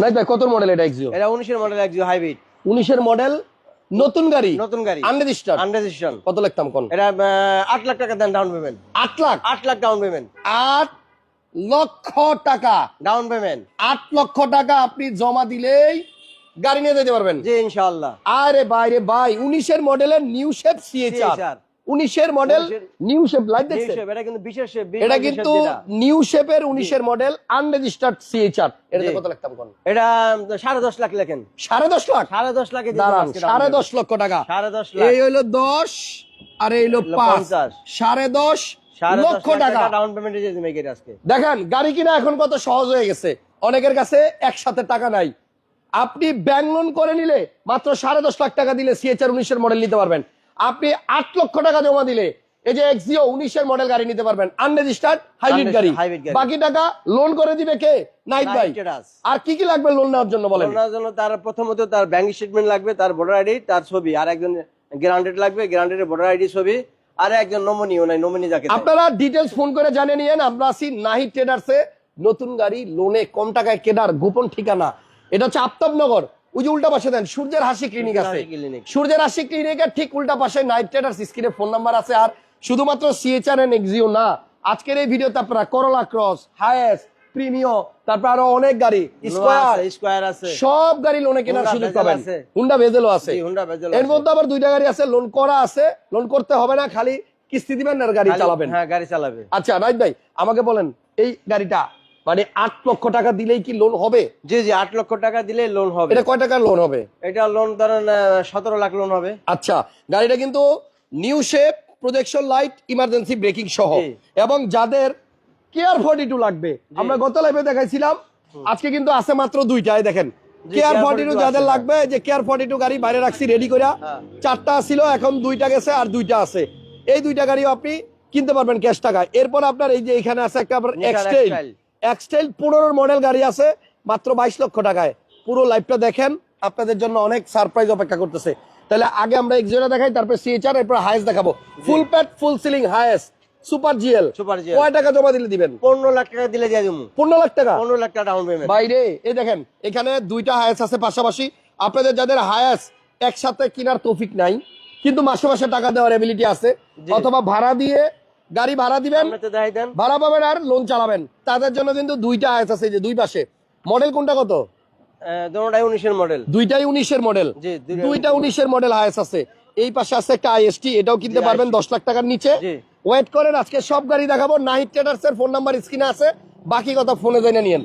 নাই ভাই কত মডেল এটা এক্সিও এটা উনিশের মডেল একজিও হাইব্রিড উনিশের মডেল নতুন গাড়ি? নতুন গাড়ি। আনরেজিস্টার্ড আনরেজিস্ট্রেশন কত লিখতাম কোন? এটা আহ, আট লাখ টাকা দেন ডাউন পেমেন্ট আট লাখ? আট লাখ ডাউন পেমেন্ট আট লক্ষ টাকা। ডাউন পেমেন্ট আট লক্ষ টাকা আপনি জমা দিলেই গাড়ি নিয়ে যেতে পারবেন। জি ইনশাআল্লাহ। আরে ভাই রে ভাই উনিশের মডেলের নিউ শেপ সিএচআর উনিশের মডেল নিউ শেপ লাইট দেখছেন? এটা কিন্তু বিশেষ বিশ এটা কিন্তু নিউ শেপের উনিশের মডেল আনরেজিস্টার্ড সিএচআর এটা জি। কত লিখতাম কোন। এটা সাড়ে দশ লাখ লেখেন। সাড়ে দশ লাখ? সাড়ে দশ লাখে দাঁড়ান সাড়ে দশ লক্ষ টাকা। সাড়ে দশ লাখ। এই হইল দশ আর এই হইল হলো পাঁচ। সাড়ে দশ লক্ষ টাকা। ডাউন পেমেন্ট আজকে। দেখেন গাড়ি কিনা এখন কত সহজ হয়ে গেছে। অনেকের কাছে একসাথে টাকা নাই। আপনি ব্যাংক লোন করে নিলে মাত্র সাড়ে দশ লাখ টাকা দিলে সিএচআর উনিশের মডেল নিতে পারবেন। আপনি আট লক্ষ টাকা জমা দিলে এই যে এক্সিও উনিশের মডেল গাড়ি নিতে পারবেন আনরেজিস্টার্ড হাইব্রিড গাড়ি। বাকি টাকা লোন করে দিবে কে? নাইট আর কি কি লাগবে লোন নেওয়ার জন্য বলেন? ওনার জন্য তার প্রথমত তার ব্যাংক স্টেটমেন্ট লাগবে তার ভোটার আইডি তার ছবি। আর একজন গ্রান্টেড লাগবে গ্রান্টেড ভোটার আইডি ছবি। আর একজন নমনি ওনাই নমনি যাকে আপনারা ডিটেলস ফোন করে জানিয়ে নিয়েন আমরা আছি নাহিদ ট্রেডার্সে নতুন গাড়ি লোনে কম টাকায় কেনার গোপন ঠিকানা। এটা হচ্ছে আফতাবনগর। ওই যে উল্টা পাশে দেন সূর্যের হাসি ক্লিনিক আছে। সূর্যের হাসি ক্লিনিকের ঠিক উল্টা পাশে নাইট ট্রেডার্স স্ক্রিনে ফোন নাম্বার আছে। আর শুধুমাত্র সিএচআর এন এক্সিও না আজকের এই ভিডিওতে আপনারা করলা ক্রস হায়েস্ট প্রিমিও তারপর আরও অনেক গাড়ি স্কোয়ার স্কোয়ার আছে। সব গাড়ি লোনে কেনার সুযোগ পাবেন। আছে। হুন্ডা ভেজেলও আছে। এর মধ্যে আবার দুইটা গাড়ি আছে লোন করা আছে। লোন করতে হবে না খালি কিস্তি দিবেন আর গাড়ি চালাবেন। হ্যাঁ গাড়ি চালাবে। আচ্ছা রাইট ভাই আমাকে বলেন এই গাড়িটা মানে আট লক্ষ টাকা দিলেই কি লোন হবে? জি জি আট লক্ষ টাকা দিলে লোন হবে। এটা কয় টাকার লোন হবে? এটা লোন ধরেন সতেরো লাখ লোন হবে। আচ্ছা গাড়িটা কিন্তু new shape projection light emergency braking সহ। এবং যাদের কেয়ার ফর্টি টু লাগবে আমরা গত লাইভে দেখাইছিলাম আজকে কিন্তু আছে মাত্র দুইটাই দেখেন। কেয়ার ফর্টি টু যাদের লাগবে যে কেয়ার ফর্টি টু গাড়ি বাইরে রাখছি রেডি করে হ্যাঁ। চারটা ছিল এখন দুইটা গেছে আর দুইটা আছে। এই দুইটা গাড়িও আপনি কিনতে পারবেন ক্যাশ টাকায়। এরপর আপনার এই যে এখানে আছে একটা আপনার এক্সটেল X-Trail। এক্সটেল পনেরো মডেল গাড়ি আছে মাত্র বাইশ লক্ষ টাকায়। পুরো লাইফটা দেখেন আপনাদের জন্য অনেক সারপ্রাইজ অপেক্ষা করতেছে। তাহলে আগে আমরা এক্সিওটা দেখাই তারপর সিএচআর এরপর হাইস দেখাবো। Full pad full ceiling highest super GL super GL কয় টাকা জমা দিলে দিবেন? পনেরো লাখ টাকা দিলে দিয়ে দেবো। পনেরো লাখ টাকা? পনেরো লাখ টাকা ডাউন পেমেন্ট বাইরে এই দেখেন এখানে দুইটা হায়াস আছে পাশাপাশি। আপনাদের যাদের হায়াস একসাথে কেনার তৌফিক নাই কিন্তু মাসে মাসে টাকা দেওয়ার এবিলিটি আছে। অথবা ভাড়া দিয়ে গাড়ি ভাড়া দিবেন ভাড়া পাবেন আর লোন চালাবেন। তাদের জন্য কিন্তু দুইটা হায়াস আছে যে দুই পাশে। মডেল কোনটা কত? উনিশের মডেল দুইটাই উনিশের মডেল দুইটা উনিশের মডেল আছে। এই পাশে আছে একটা আইএসটি এটাও কিনতে পারবেন দশ লাখ টাকার নিচে। ওয়েট করেন আজকে সব গাড়ি দেখাবো। নাইট ট্রেডার্স এর ফোন নাম্বার স্ক্রিনে আছে। বাকি কথা ফোনে জেনে নিয়েন।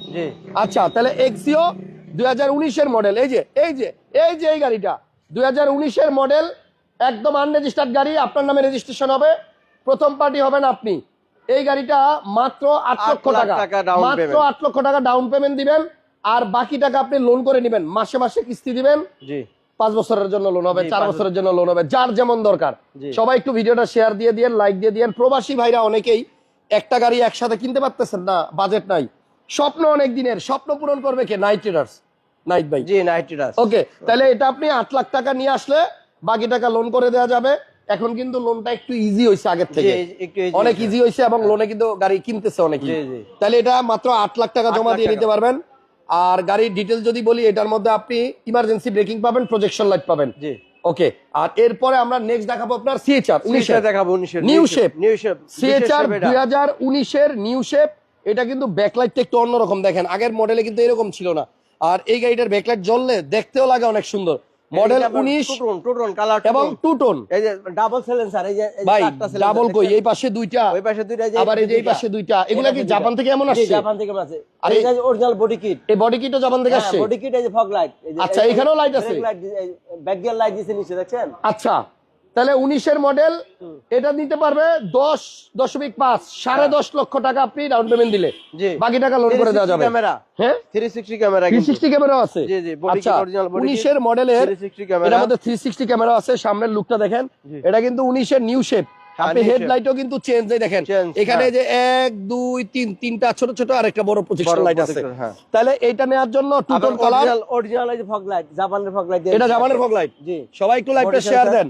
আচ্ছা তাহলে এক্সিও দুই মডেল এই যে এই যে এই যে এই গাড়িটা। দুই মডেল একদম আনরেজিস্টার্ড গাড়ি। আপনার নামে রেজিস্ট্রেশন হবে। প্রথম পার্টি হবেন আপনি। এই গাড়িটা মাত্র আট লক্ষ টাকা। মাত্র আট লক্ষ টাকা ডাউন পেমেন্ট দিবেন আর বাকি টাকা আপনি লোন করে নেবেন। মাসে মাসে কিস্তি দিবেন। পাঁচ বছরের জন্য লোন হবে চার বছরের জন্য লোন হবে যার যেমন দরকার। সবাই একটু ভিডিওটা শেয়ার দিয়ে দিয়েন লাইক দিয়ে দিয়েন। প্রবাসী ভাইরা অনেকেই একটা গাড়ি একসাথে কিনতে পারতেছেন না বাজেট নাই। স্বপ্ন অনেক দিনের স্বপ্ন পূরণ করবে কে? নাইট ট্রেডার্স নাইট ভাই জি নাইট রাস ওকে তাহলে এটা আপনি আট লাখ টাকা নিয়ে আসলে বাকি টাকা লোন করে দেওয়া যাবে। এখন কিন্তু লোনটা একটু ইজি হয়েছে আগের থেকে। অনেক ইজি হয়েছে এবং লোনে কিন্তু গাড়ি কিনতেছে জি। তাহলে এটা মাত্র আট লাখ টাকা জমা দিয়ে নিতে পারবেন। আর গাড়ির ডিটেল যদি বলি এটার মধ্যে আপনি ইমার্জেন্সি ব্রেকিং পাবেন প্রজেকশন লাইট পাবেন। ওকে আর এরপরে আমরা নেক্সট দেখাবো আপনার সিএচআর উনিশে দেখাবো New shape। New shape CHR দুই হাজার উনিশের নিউ শেপ এটা কিন্তু ব্যাকলাইটটা একটু অন্যরকম দেখেন। আগের মডেলে কিন্তু এরকম ছিল না। আর এই গাড়িটার ব্যাকলাইট জ্বললে দেখতেও লাগে অনেক সুন্দর। মডেল উনিশ two tone two tone colour এবং টু টোন এই যে ডাবল সেলেন্সার এই যে ভাই ডাবল কই এই পাশে দুইটা ওই পাশে দুইটা আবার এই যে এই পাশে দুইটা এগুলা কি জাপান থেকে এমন আসছে জাপান থেকে আছে আর এই যে অরিজিনাল বডি কিট এই বডি কিটও জাপান থেকে আসছে বডি কিট এই যে ফগ লাইট আচ্ছা, এখানেও লাইট আছে? ব্যাক গিয়ার লাইট দিয়েছে নিচে দেখছেন আচ্ছা তাহলে উনিশের মডেল এটা নিতে পারবে দশ দশমিক পাঁচ সাড়ে দশ লক্ষ টাকা আপনি ডাউন পেমেন্ট দিলে। বাকি টাকা লোন করে দেওয়া যাবে। ক্যামেরা হ্যাঁ? 360 ক্যামেরা থ্রি সিক্সটি ক্যামেরা আছে। জি, জি, body আচ্ছা উনিশের মডেলের এটার মধ্যে থ্রি সিক্সটি ক্যামেরা আছে সামনের লুকটা দেখেন। এটা কিন্তু উনিশের নিউ শেপ হ্যাঁ, আপনি new হেডলাইটও কিন্তু চেঞ্জ এই দেখেন। এখানে হ্যাঁ। যে এক দুই তিন তিনটা ছোট ছোট আর একটা বড় প্রজেকশন লাইট আছে হ্যাঁ। তাহলে এইটা নেওয়ার জন্য two tone colour original fog light জাপানের ফগ লাইট এটা জাপানের ফগ লাইট জি। সবাই একটু Body শেয়ার দেন।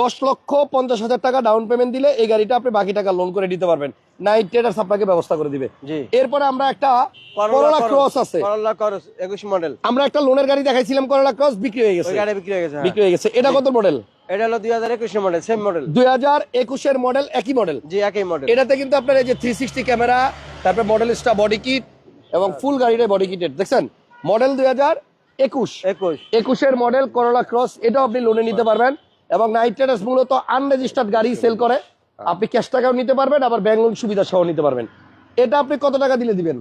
দশ লক্ষ পঞ্চাশ হাজার টাকা ডাউন পেমেন্ট দিলে এই গাড়িটা আপনি বাকি টাকা লোন করে দিতে পারবেন। নাইট ট্রেডার্স আপনাকে ব্যবস্থা করে দিবে। এরপরে আমরা একটা করোলা ক্রস আছে। করলা ক্রস 21 মডেল আমরা একটা লোনের গাড়ি দেখাইছিলাম করোলা ক্রস বিক্রি হয়ে গেছে। গাড়ি বিক্রি হয়ে গেছে। বিক্রি হয়ে গেছে। এটা কত মডেল এটা হলো 2021 মডেল সেম মডেল দুই হাজার একুশের মডেল একই মডেল জি একই মডেল এটাতে কিন্তু আপনার এই যে থ্রি সিক্সটি ক্যামেরা তারপরে মডেল স্টা বডি কিট এবং ফুল গাড়ির বডি কিটের দেখছেন? মডেল দুই হাজার একুশ। 21 একুশের মডেল করোলা ক্রস এটাও আপনি লোনে নিতে পারবেন। এবং নাইট ট্রেডার্স মূলত আনরেজিস্টার্ড গাড়ি সেল করে। আপনি ক্যাশ টাকাও নিতে পারবেন আবার ব্যাংক লোন সুবিধা সহ নিতে পারবেন। এটা আপনি কত টাকা দিলে দিবেন?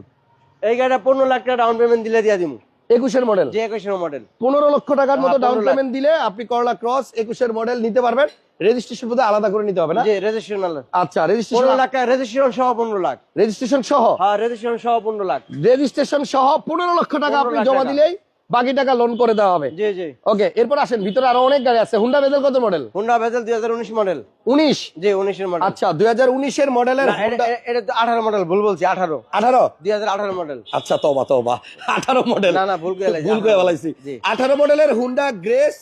এই গাড়িটা 15 লাখ টাকা ডাউন পেমেন্ট দিলে দিয়ে দিমু। একুশের মডেল যে 21 মডেল পনেরো লক্ষ টাকার মতো হ্যাঁ, ডাউন পেমেন্ট দিলে আপনি করলা ক্রস একুশের মডেল নিতে পারবেন। রেজিস্ট্রেশন বোধহয় আলাদা করে নিতে হবে না? জি রেজিস্ট্রেশন আচ্ছা রেজিস্ট্রেশন 15 লাখ রেজিস্ট্রেশন সহ 15 লাখ। রেজিস্ট্রেশন সহ? হ্যাঁ রেজিস্ট্রেশন সহ 15 লাখ। রেজিস্ট্রেশন সহ পনেরো লক্ষ টাকা আপনি জমা দিলেই বাকি টাকা লোন করে দেওয়া হবে। জি জি। ওকে এরপর আসেন ভিতরে আরও অনেক গাড়ি আছে। হুন্ডা বেজেল কত মডেল হোন্ডা ভেজেল 2019 মডেল উনিশ জি 19 এর মডেল আচ্ছা দুই হাজার উনিশের মডেলের এটা এটা- এটা তো 18 মডেল ভুল বলছি 18 আঠারো? 2018 মডেল আচ্ছা তবা তবা। আঠারো মডেল না, না, ভুল করে ভুল করে 18 আঠারো মডেলের হুন্ডা গ্রেস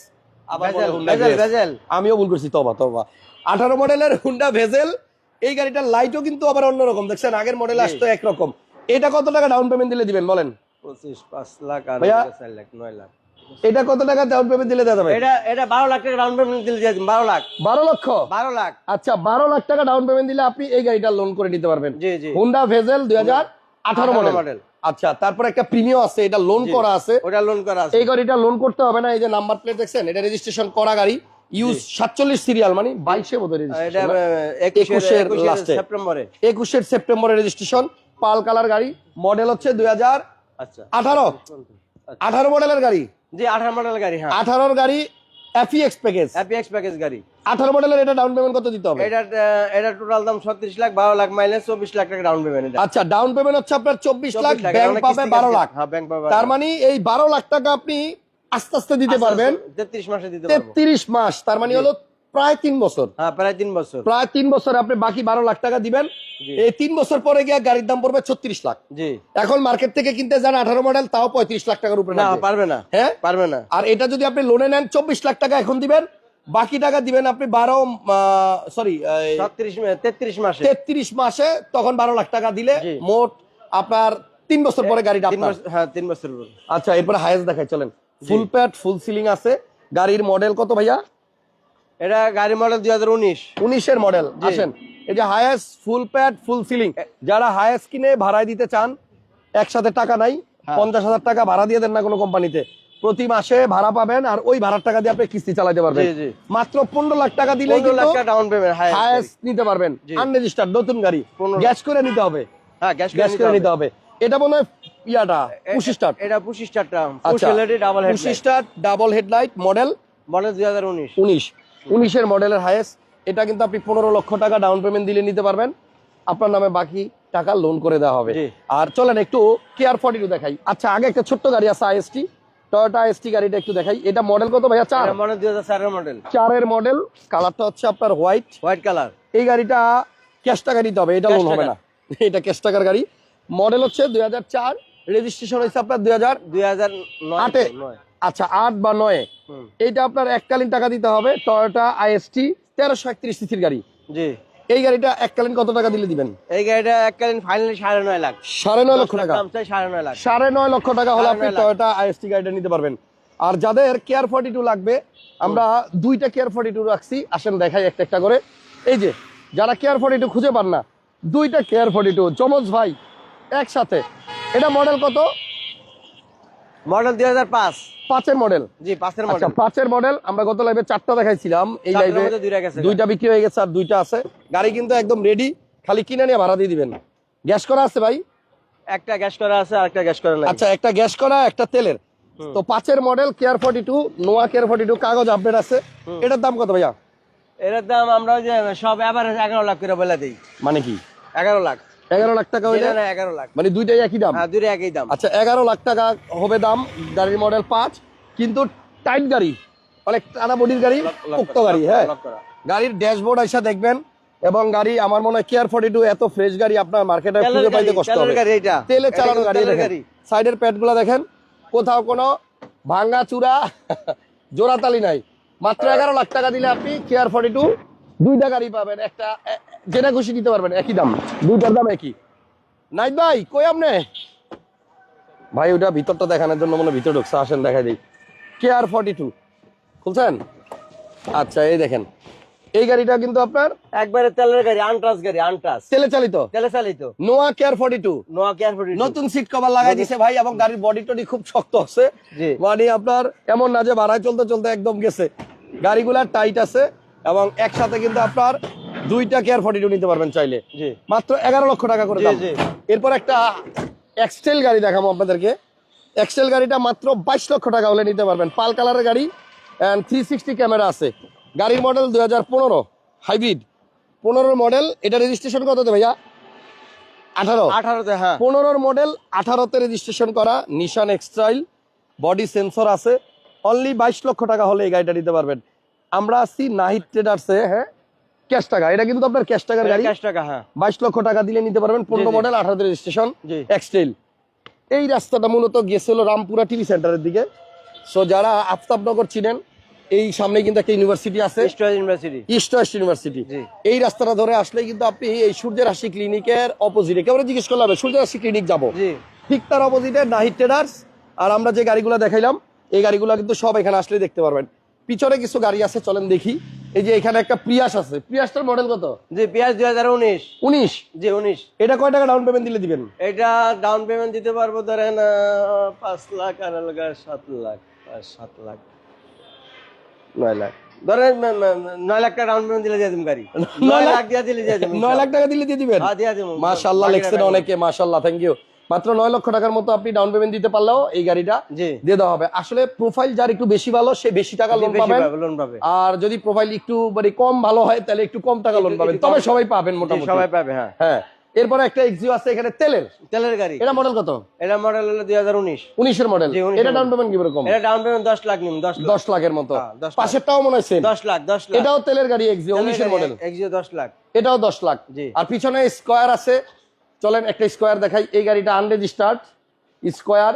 আবার বলে ভেজেল হুন্ডা ভেজেল আমিও ভুল করছি তবা তবা। আঠারো মডেলের হুন্ডা ভেজেল এই গাড়িটার লাইটও কিন্তু আবার অন্যরকম। দেখছেন আগের মডেল আসতো একরকম। এটা কত টাকা ডাউন পেমেন্ট দিলে দিবেন বলেন? 25 5 লাখ আর ভাইয়া? 4 লাখ 9 লাখ। এটা কত টাকা ডাউন পেমেন্ট দিলে দেওয়া যাবে এটা এটা 12 লাখ টাকা ডাউন পেমেন্ট দিলে দিয়ে 12 লাখ। বারো লক্ষ? 12 লাখ। আচ্ছা বারো লাখ টাকা ডাউন পেমেন্ট দিলে আপনি এই গাড়িটা লোন করে নিতে পারবেন। জি জি। হুন্ডা ভেজেল দুই হাজার আঠারো 18 মডেল। আচ্ছা তারপর একটা প্রিমিয়াম আছে এটা লোন করা আছে। ওটা লোন করা আছে। এই গাড়িটা লোন করতে হবে না এই যে নাম্বার প্লেট দেখছেন এটা রেজিস্ট্রেশন করা গাড়ি। ইউজ সাতচল্লিশ সিরিয়াল মানে বাইশে বোধ এটা একুশের 21 last এ। সেপ্টেম্বরে একুশের সেপ্টেম্বরে রেজিস্ট্রেশন পাল কালার গাড়ি। মডেল হচ্ছে দুই হাজার আচ্ছা। আঠারো। আঠারো মডেলের গাড়ি? জি 18 মডেল গাড়ি হ্যাঁ। আঠারোর গাড়ি এফিএক্স প্যাকেজ অ্যাপিএক্স প্যাকেজ গাড়ি। আঠারো মডেলের এটা ডাউন পেমেন্ট কত দিতে হবে? এটা এটা টোটাল দাম 36 লাখ 12 লাখ মাইনাস 24 লাখ টাকা ডাউন পেমেন্ট আচ্ছা ডাউন পেমেন্ট হচ্ছে আপনার চব্বিশ লাখ 24 লাখ, ব্যাংক পাবে কিস্তি বারো কাটছে। লাখ। হ্যাঁ ব্যাংক পাবে তার মানে এই বারো লাখ টাকা আপনি আস্তে আস্তে দিতে পারবেন। 33 মাসে দিতে পারব। তেত্রিশ মাস তার মানে হলো প্রায় তিন বছর। হ্যাঁ প্রায় 3 বছর। প্রায় তিন বছর আপনি বাকি বারো লাখ টাকা দিবেন। এই তিন বছর পরে গিয়ে গাড়ির দাম পড়বে ছত্রিশ লাখ। এখন মার্কেট থেকে কিনতে যান আঠারো মডেল তাও পঁয়ত্রিশ লাখ টাকার উপরে পারবে না। হ্যাঁ? পারবে না। আর এটা যদি আপনি লোনে নেন চব্বিশ লাখ টাকা এখন দিবেন। বাকি টাকা দিবেন আপনি বারো সরি 36 মে- 33 মাসে। তেত্রিশ মাসে তখন বারো লাখ টাকা দিলে মোট আপনার তিন বছর পরে গাড়িটা তিন হ্যাঁ 3 বছর আচ্ছা এরপরে হায়েস্ট দেখাই চলেন। ফুল প্যাড ফুল সিলিং আছে। গাড়ির মডেল কত ভাইয়া? এটা গাড়ি মডেল 2019 উনিশের মডেল আসেন। এই যে highest full pad full ceiling যারা হায়েস্ট কিনে ভাড়ায় দিতে চান একসাথে টাকা নাই হ্যাঁ। পঞ্চাশ হাজার টাকা ভাড়া দিয়ে দেন না কোনো কোম্পানিতে প্রতি মাসে ভাড়া পাবেন আর ওই ভাড়ার টাকা দিয়ে আপনি কিস্তি চালাতে পারবেন। মাত্র পনেরো লাখ টাকা দিলেই 15 লাখ কিন্তু টাকা ডাউন পেমেন্ট হ্যাঁ হায়েস্ট নিতে পারবেন। আনরেজিস্টার্ড নতুন গাড়ি। গ্যাস করে নিতে হবে। হ্যাঁ গ্যাস করে নিতে হবে। এটা মনে হয় ইয়াটা পুশি স্টার্ট এটা 25 স্টারটা 25 LED double head push start double headlight model model 2019 উনিশ। উনিশের মডেলের হায়েস্ট এটা কিন্তু আপনি পনেরো লক্ষ টাকা ডাউন পেমেন্ট দিলে নিতে পারবেন। আপনার নামে বাকি টাকা লোন করে দেওয়া হবে। আর চলেন একটু কেয়ার ফর্টি টু দেখাই। আচ্ছা আগে একটা ছোট্ট গাড়ি আছে আইএসটি টয়োটা আইএসটি গাড়িটা একটু দেখাই। এটা মডেল কত ভাইয়া? চার। মডেল 2004 এর মডেল চারের মডেল কালারটা হচ্ছে আপনার হোয়াইট হোয়াইট কালার এই গাড়িটা ক্যাশ টাকা নিতে হবে এটা লোন হবে না। এটা ক্যাশ টাকার গাড়ি। মডেল হচ্ছে দুই হাজার চার। রেজিস্ট্রেশন হয়েছে আপনার দুই হাজার 2009 আটে। আচ্ছা আট বা নয়। এইটা আপনার এককালীন টাকা দিতে হবে টয়োটা আইএসটি তেরোশো একত্রিশ সিসির গাড়ি। জি। এই গাড়িটা এককালীন কত টাকা দিলে দিবেন? এই গাড়িটা এককালীন ফাইনালি সাড়ে নয় লাখ। সাড়ে নয় লক্ষ টাকা। সাড়ে নয় লাখ। সাড়ে নয় লক্ষ টাকা হলে আপনি। টয়োটা আইএসটি গাড়িটা নিতে পারবেন। আর যাদের কেয়ার ফর্টি টু লাগবে আমরা দুইটা কেয়ার ফর্টি টু রাখছি। আসেন দেখাই একটা একটা করে। এই যে যারা কেয়ার ফর্টি টু খুঁজে পান না দুইটা কেয়ার ফর্টি টু চমজ ভাই একসাথে। এটা মডেল কত? মডেল দুই হাজার পাঁচ। পাঁচের মডেল। জি পাঁচের আচ্ছা মডেল। পাঁচের মডেল আমরা গত লাইভে চারটা দেখাইছিলাম। এই লাইভে দুইটা বিক্রি হয়ে গেছে আর দুইটা আছে। গাড়ি কিন্তু একদম রেডি খালি কিনে নিয়ে ভাড়া দিয়ে দিবেন। গ্যাস করা আছে ভাই? একটা গ্যাস করা আছে আর একটা গ্যাস করা নাই। আচ্ছা একটা গ্যাস করা একটা তেলের। তো পাঁচের model care forty two Noah care forty two কাগজ আপডেট আছে। এটার দাম কত ভাইয়া? এটার দাম আমরা যে সব এভারেজ এগারো লাখ করে বলে দিই। মানে কি? এগারো লাখ। এগারো লাখ টাকা হইলে? না এগারো লাখ। মানে দুইটাই একই দাম? হ্যাঁ একই দাম। আচ্ছা এগারো লাখ টাকা হবে দাম গাড়ির মডেল পাঁচ কিন্তু টাইট গাড়ি অনেক টানা বডির গাড়ি উক্ত গাড়ি হ্যাঁ। গাড়ির ড্যাশবোর্ড আইসা দেখবেন এবং গাড়ি আমার মনে হয় কেয়ার ফর্টি টু এত ফ্রেশ গাড়ি আপনার মার্কেটে খুঁজে পাইতে কষ্ট হবে। তেলে চালানো গাড়ি দেখেন। সাইডের প্যাডগুলা দেখেন কোথাও কোনো ভাঙ্গা চূড়া জোড়াতালি নাই। মাত্র এগারো লাখ টাকা দিলে আপনি কেয়ার ফর্টি টু দুইটা গাড়ি পাবেন একটা যেটা খুশি নিতে পারবেন একই দাম। দুইটার দাম একই। নাইট ভাই কই আপনি? ভাই ওটা ভিতরটা দেখানোর জন্য মনে ভিতরে ঢুকছে আসেন দেখাই দিই। কেয়ার ফর্টি টু খুলছেন? আচ্ছা এই দেখেন। এই গাড়িটা কিন্তু আপনার একবারে তেলের গাড়ি আনট্রাস গাড়ি আনট্রাস। তেলে চালিত? তেলে চালিত। Noah care forty two Noah care নতুন সিট কভার লাগাই দিছে ভাই এবং গাড়ির বডি টডি খুব শক্ত আছে। জি। মানে আপনার এমন না যে ভাড়ায় চলতে চলতে একদম গেছে। গাড়িগুলা টাইট আছে এবং একসাথে কিন্তু আপনার দুইটা কেয়ার ফর্টি টু নিতে পারবেন চাইলে। মাত্র এগারো লক্ষ টাকা করে দাম। এরপর একটা এক্সটেল গাড়ি দেখাবো আপনাদেরকে। এক্সটেল গাড়িটা মাত্র বাইশ লক্ষ টাকা হলে নিতে পারবেন। পাল কালারের গাড়ি অ্যান্ড থ্রি সিক্সটি ক্যামেরা আছে। গাড়ির মডেল দুই হাজার পনেরো হাইব্রিড পনেরোর মডেল এটা রেজিস্ট্রেশন কত ভাইয়া? আঠারো। আঠারোতে হ্যাঁ। পনেরোর মডেল আঠারোতে রেজিস্ট্রেশন করা Nissan X Trail body sensor আছে। অনলি বাইশ লক্ষ টাকা হলে এই গাড়িটা নিতে পারবেন। আমরা আছি নাহিদ ট্রেডার্সে হ্যাঁ? ক্যাশ টাকা। এটা কিন্তু আপনার ক্যাশ টাকার গাড়ি। ক্যাশ টাকা হ্যাঁ। বাইশ লক্ষ টাকা দিলে নিতে পারবেন পনেরো মডেল আঠারোতে রেজিস্ট্রেশন। এক্সটেল এই রাস্তাটা মূলত গেছিল রামপুরা টিভি সেন্টারের দিকে। সো যারা আফতাবনগর চিনেন এই সামনে কিন্তু একটা ইউনিভার্সিটি আছে। ইউনিভার্সিটি ইস্ট ওয়েস্ট ইউনিভার্সিটি এই রাস্তাটা ধরে আসলে কিন্তু আপনি এই সূর্যের রাশি ক্লিনিকের অপোজিটে কেউ জিজ্ঞেস করলে হবে সূর্যের রাশি ক্লিনিক যাব ঠিক তার অপোজিটে নাহিদ ট্রেডার্স আর আমরা যে গাড়িগুলো দেখাইলাম এই গাড়িগুলো কিন্তু সব এখানে আসলে দেখতে পারবেন। পিছনে কিছু গাড়ি আছে চলেন দেখি। এই যে এখানে একটা প্রিয়াস আছে। প্রিয়াসটার মডেল কত? জি পেঁয়াজ দুই হাজার উনিশ। উনিশ? জি উনিশ। এটা কয় টাকা ডাউন পেমেন্ট দিলে দিবেন? এটা ডাউন পেমেন্ট দিতে পারব ধরেন পাঁচ লাখ আর এলাকা সাত লাখ সাত লাখ নয় লাখ। ধরেন নয় লাখ টাকা ডাউন পেমেন্ট দিলে দিয়ে দিম গাড়ি। নয় লাখ? দিয়ে দিলে দিয়ে দিম নয় লাখ টাকা দিলে দিয়ে দিবেন? হ্যাঁ মাশাল্লাহ লেখছেন অনেকে মাশাল্লাহ থ্যাংক ইউ মাত্র নয় লক্ষ টাকার মতো আপনি ডাউন পেমেন্ট দিতে পারলেও এই গাড়িটা দিয়ে দেওয়া হবে। আসলে প্রোফাইল যার একটু বেশি ভালো সে বেশি টাকা লোন পাবেন। পাবে, আর যদি প্রোফাইল একটু মানে কম ভালো হয় তাহলে একটু কম টাকা লোন পাবেন। তবে সবাই পাবেন মোটামুটি। সবাই পাবে হ্যাঁ। হ্যাঁ। এরপরে একটা এক্সিও আছে এখানে তেলের তেলের গাড়ি। এটা মডেল কত? এটা মডেল হলো দুই হাজার উনিশ। উনিশের মডেল এটা ডাউন পেমেন্ট কি রকম এটা ডাউন পেমেন্ট দশ লাখ নিম দশ লাখ। দশ লাখের মতো। হ্যাঁ। পাশেরটাও মনে হয় same। দশ লাখ দশ লাখ। এটাও তেলের গাড়ি এক্সিও উনিশের মডেল এক্সিও দশ লাখ। এটাও দশ লাখ। আর পিছনে স্কোয়ার আছে চলেন একটা স্কোয়ার দেখাই। এই গাড়িটা আনরেজিস্টার্ড স্কোয়ার।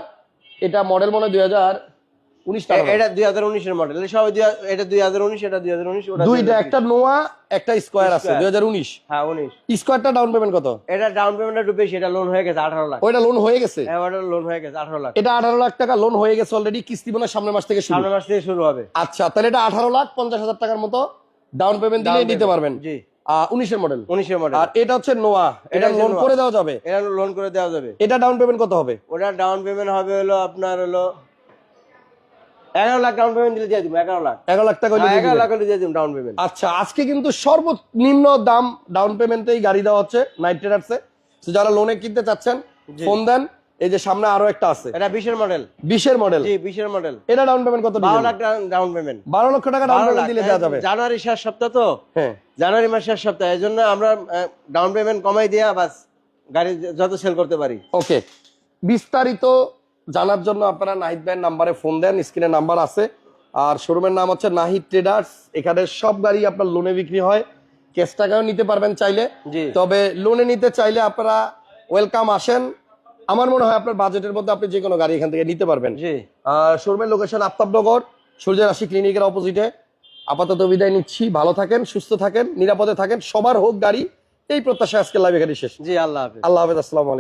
এটা মডেল মনে দুই হাজার উনিশ টাকা। এ- এটা দুই হাজার উনিশের মডেল সবাই এটা দুই হাজার উনিশ এটা দুই হাজার উনিশ দুইটা একটা নোয়া একটা স্কোয়ার আছে দুই হাজার উনিশ। হ্যাঁ উনিশ। স্কোয়ারটা ডাউন পেমেন্ট কত? এটা ডাউন পেমেন্ট একটু বেশি এটা লোন হয়ে গেছে আঠারো লাখ। ওইটা লোন হয়ে গেছে? এবার লোন হয়ে গেছে আঠারো লাখ। এটা আঠারো লাখ টাকা লোন হয়ে গেছে অলরেডি কিস্তি মনে সামনের মাস থেকে সামনের মাস থেকে শুরু হবে। আচ্ছা তাহলে এটা আঠারো লাখ পঞ্চাশ হাজার টাকার মতো ডাউন পেমেন্ট দিলে Down নিতে পারবেন। জি। উনিশের মডেল উনিশের মডেল আর এটা হচ্ছে নোয়া এটা লোন করে দেওয়া যাবে? এটা লোন করে দেওয়া যাবে। এটা ডাউন পেমেন্ট কত হবে? ওটা ডাউন পেমেন্ট হবে হলো আপনার হলো এগারো লাখ ডাউন পেমেন্ট দিলে দিয়ে দিব এগারো লাখ। এগারো লাখ টাকা হলে এগারো লাখ দিয়ে দিব ডাউন পেমেন্ট আচ্ছা আজকে কিন্তু সর্বনিম্ন দাম ডাউন পেমেন্টেই গাড়ি দেওয়া হচ্ছে নাইট ট্রেডার্সে যারা লোনে কিনতে চাচ্ছেন ফোন দেন। এই যে সামনে আরও একটা আছে। এটা বিশের মডেল বিশের মডেল জি বিশের মডেল এটা ডাউন পেমেন্ট কত বারো লাখ ডাউন পেমেন্ট বারো লক্ষ টাকা ডাউন পেমেন্ট দিলে দেওয়া যাবে। জানুয়ারি শেষ সপ্তাহ তো? হ্যাঁ। জানুয়ারি মাস শেষ সপ্তাহ এই জন্য আমরা ডাউন পেমেন্ট কমাই দিয়া বাস গাড়ি যত সেল করতে পারি। ওকে। বিস্তারিত জানার জন্য আপনারা নাহিদ ভাইয়ের নাম্বারে ফোন দেন স্ক্রিনে নাম্বার আছে। আর শোরুমের নাম হচ্ছে নাহিদ ট্রেডার্স এখানে সব গাড়ি আপনার লোনে বিক্রি হয়। ক্যাশ টাকাও নিতে পারবেন চাইলে। জি। তবে লোনে নিতে চাইলে আপনারা ওয়েলকাম আসেন। আমার মনে হয় আপনার বাজেটের মধ্যে আপনি যে কোনো গাড়ি এখান থেকে নিতে পারবেন। শোরুমের লোকেশন আফতাবনগর সূর্য রাশি ক্লিনিকের অপোজিটে আপাতত বিদায় নিচ্ছি। ভালো থাকেন সুস্থ থাকেন নিরাপদে থাকেন। সবার হোক গাড়ি। এই প্রত্যাশা আজকে লাইভ এখানে শেষ। জি আল্লাহ হাফিজ। আল্লাহ হাফেজ আসসালামু আলাইকুম।